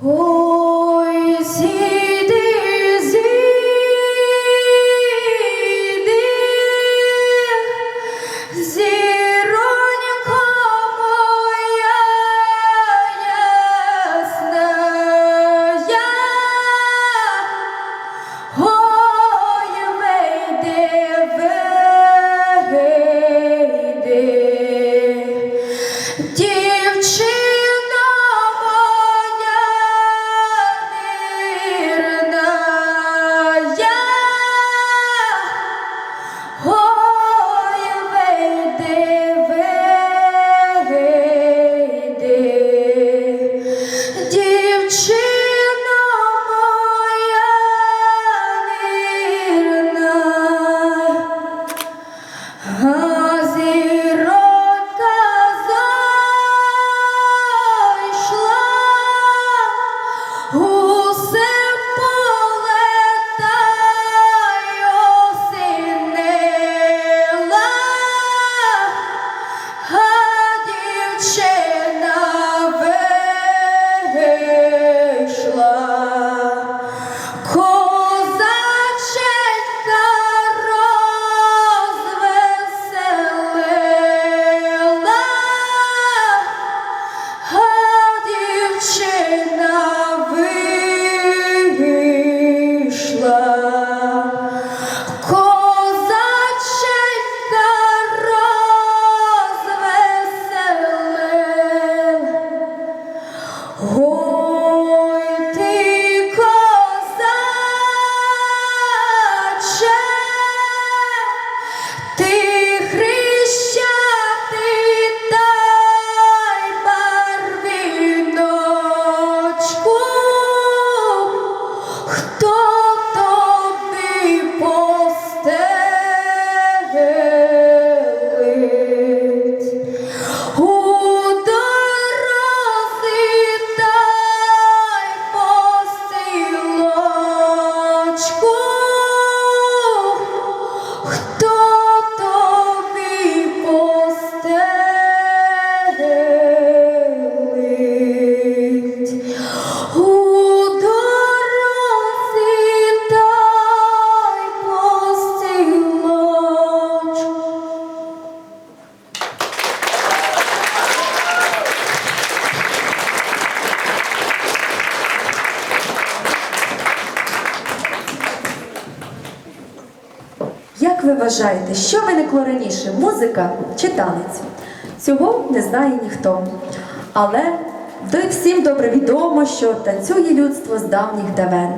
Oh. Let's. хто Як ви вважаєте, що виникло раніше музика чи танець? Цього не знає ніхто. Але всім добре відомо, що танцює людство з давніх давен.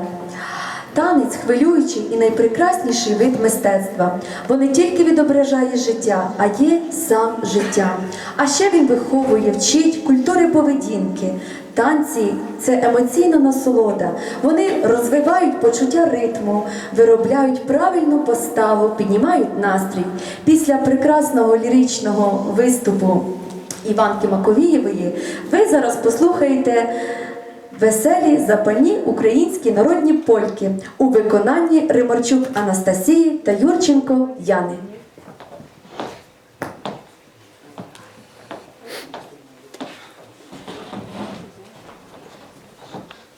Танець хвилюючий і найпрекрасніший вид мистецтва, бо не тільки відображає життя, а є сам життя. А ще він виховує, вчить культури поведінки. Танці це емоційна насолода. Вони розвивають почуття ритму, виробляють правильну поставу, піднімають настрій. Після прекрасного ліричного виступу Іванки Маковієвої ви зараз послухаєте веселі запальні українські народні польки у виконанні Римарчук Анастасії та Юрченко Яни.